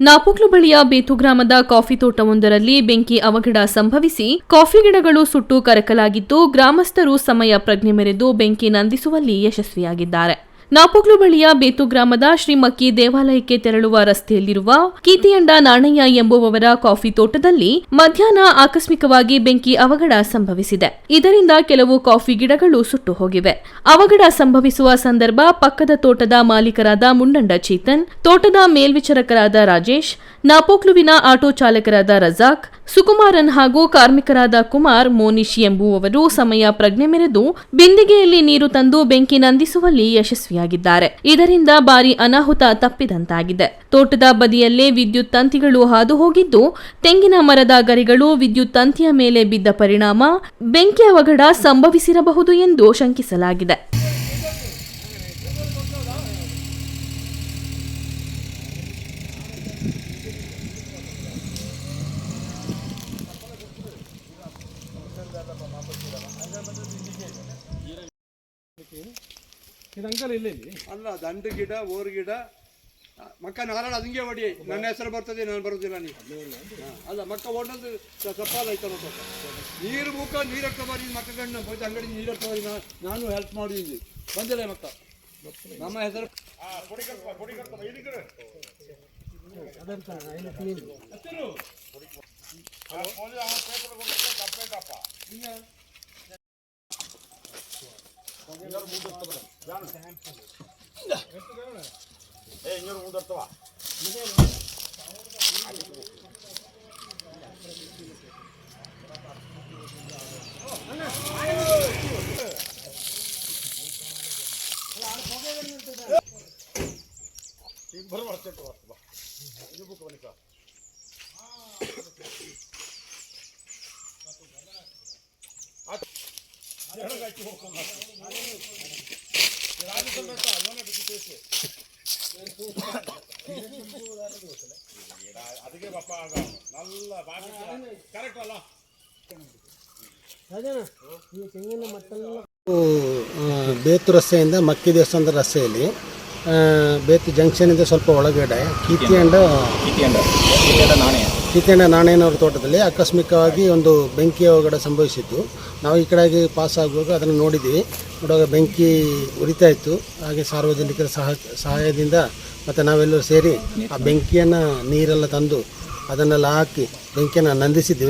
ನಾಪೋಕ್ಲು ಬಳಿಯ ಬೇತು ಗ್ರಾಮದ ಕಾಫಿ ತೋಟವೊಂದರಲ್ಲಿ ಬೆಂಕಿ ಅವಘಡ ಸಂಭವಿಸಿ ಕಾಫಿ ಗಿಡಗಳು ಸುಟ್ಟು ಕರಕಲಾಗಿದ್ದು ಗ್ರಾಮಸ್ಥರು ಸಮಯ ಪ್ರಜ್ಞೆ ಮೆರೆದು ಬೆಂಕಿ ನಂದಿಸುವಲ್ಲಿ ಯಶಸ್ವಿಯಾಗಿದ್ದಾರೆ. ನಾಪೋಕ್ಲು ಬಳಿಯ ಬೇತು ಗ್ರಾಮದ ಶ್ರೀಮಕ್ಕಿ ದೇವಾಲಯಕ್ಕೆ ತೆರಳುವ ರಸ್ತೆಯಲ್ಲಿರುವ ಕೀತಿಯಂಡ ನಾಣಯ್ಯ ಎಂಬುವವರ ಕಾಫಿ ತೋಟದಲ್ಲಿ ಮಧ್ಯಾಹ್ನ ಆಕಸ್ಮಿಕವಾಗಿ ಬೆಂಕಿ ಅವಘಡ ಸಂಭವಿಸಿದೆ. ಇದರಿಂದ ಕೆಲವು ಕಾಫಿ ಗಿಡಗಳು ಸುಟ್ಟು ಹೋಗಿವೆ. ಅವಘಡ ಸಂಭವಿಸುವ ಸಂದರ್ಭ ಪಕ್ಕದ ತೋಟದ ಮಾಲೀಕರಾದ ಮುಂಡಂಡ ಚೇತನ್, ತೋಟದ ಮೇಲ್ವಿಚಾರಕರಾದ ರಾಜೇಶ್, ನಾಪೋಕ್ಲುವಿನ ಆಟೋ ಚಾಲಕರಾದ ರಜಾಕ್, ಸುಕುಮಾರನ್ ಹಾಗೂ ಕಾರ್ಮಿಕರಾದ ಕುಮಾರ್, ಮೋನಿಶ್ ಎಂಬುವವರು ಸಮಯ ಪ್ರಜ್ಞೆ ಮೆರೆದು ಬಿಂದಿಗೆಯಲ್ಲಿ ನೀರು ತಂದು ಬೆಂಕಿ ನಂದಿಸುವಲ್ಲಿ ಯಶಸ್ವಿಯಾಗಿದ್ದಾರೆ ಇದರಿಂದ ಭಾರಿ ಅನಾಹುತ ತಪ್ಪಿದಂತಾಗಿದೆ. ತೋಟದ ಬದಿಯಲ್ಲೇ ವಿದ್ಯುತ್ ತಂತಿಗಳು ಹಾದು ಹೋಗಿದ್ದು ತೆಂಗಿನ ಮರದ ಗರಿಗಳು ವಿದ್ಯುತ್ ತಂತಿಯ ಮೇಲೆ ಬಿದ್ದ ಪರಿಣಾಮ ಬೆಂಕಿ ಅವಘಡ ಸಂಭವಿಸಿರಬಹುದು ಎಂದು ಶಂಕಿಸಲಾಗಿದೆ. ಇದು ಅಂಕಲ್ ಇಲ್ಲ ಇಲ್ಲಿ ಅಲ್ಲ ದಂಡು ಗಿಡ ಓರ್ ಗಿಡ. ಮಕ್ಕ ನಾರಾಯಣ ಅದಂಗೆ ಹೊಡಿ. ನನ್ನ ಹೆಸರು ಬರ್ತದೆ ನಾನು ಬರೋದಿಲ್ಲ ನೀವು ಅಲ್ಲ ಮಕ್ಕ ಓಡೋದು ಸಪ್ಪಾಲ ಐತಲ್ಲ ಸ್ವಲ್ಪ ನೀರು ಮುಖ ನೀರು ಹಾಕ ಬರೀ ಮಕ್ಕ ಗಂಡ ಹೋಯ್ತು ಅಂಗಡಿ ನೀರು ಹಾಕ ಬಾರಿ ನಾ- ನಾನು ಹೆಲ್ಪ್ ಮಾಡಿದ್ದೀನಿ. ಬಂದಿಲ್ಲ ಮಕ್ಕ. ನಮ್ಮ ಹೆಸರು ಏ ಇನ್ನೂರು ಮುಂದರ್ತವ ಇಬ್ಬರು ಮಾಡ್ತೇವೆ ಬಾ ಬೇತು ರಸ್ತೆಯಿಂದ ಮಕ್ಕಿ ದೇವಸ್ಥಾನದ ರಸ್ತೆಯಲ್ಲಿ ಬೇತು ಜಂಕ್ಷನ್ ಇಂದ ಸ್ವಲ್ಪ ಒಳಗಡೆ ಕೀತಿಯಂಡ ಕೀತಿಯಂಡ ನಾಣಯ್ಯನವ್ರ ತೋಟದಲ್ಲಿ ಆಕಸ್ಮಿಕವಾಗಿ ಒಂದು ಬೆಂಕಿ ಅವಘಡ ಸಂಭವಿಸಿದ್ದು ನಾವು ಈ ಕಡೆಗೆ ಪಾಸ್ ಆಗುವಾಗ ಅದನ್ನು ನೋಡಿದ್ವಿ ನೋಡುವಾಗ ಬೆಂಕಿ ಉರಿತಾ ಇತ್ತು. ಹಾಗೆ ಸಾರ್ವಜನಿಕರ ಸಹ, ಸಹಾಯದಿಂದ ಮತ್ತು ನಾವೆಲ್ಲರೂ ಸೇರಿ ಆ ಬೆಂಕಿಯನ್ನು ನೀರೆಲ್ಲ ತಂದು ಅದನ್ನೆಲ್ಲ ಹಾಕಿ ಬೆಂಕಿಯನ್ನು ನಂದಿಸಿದ್ವಿ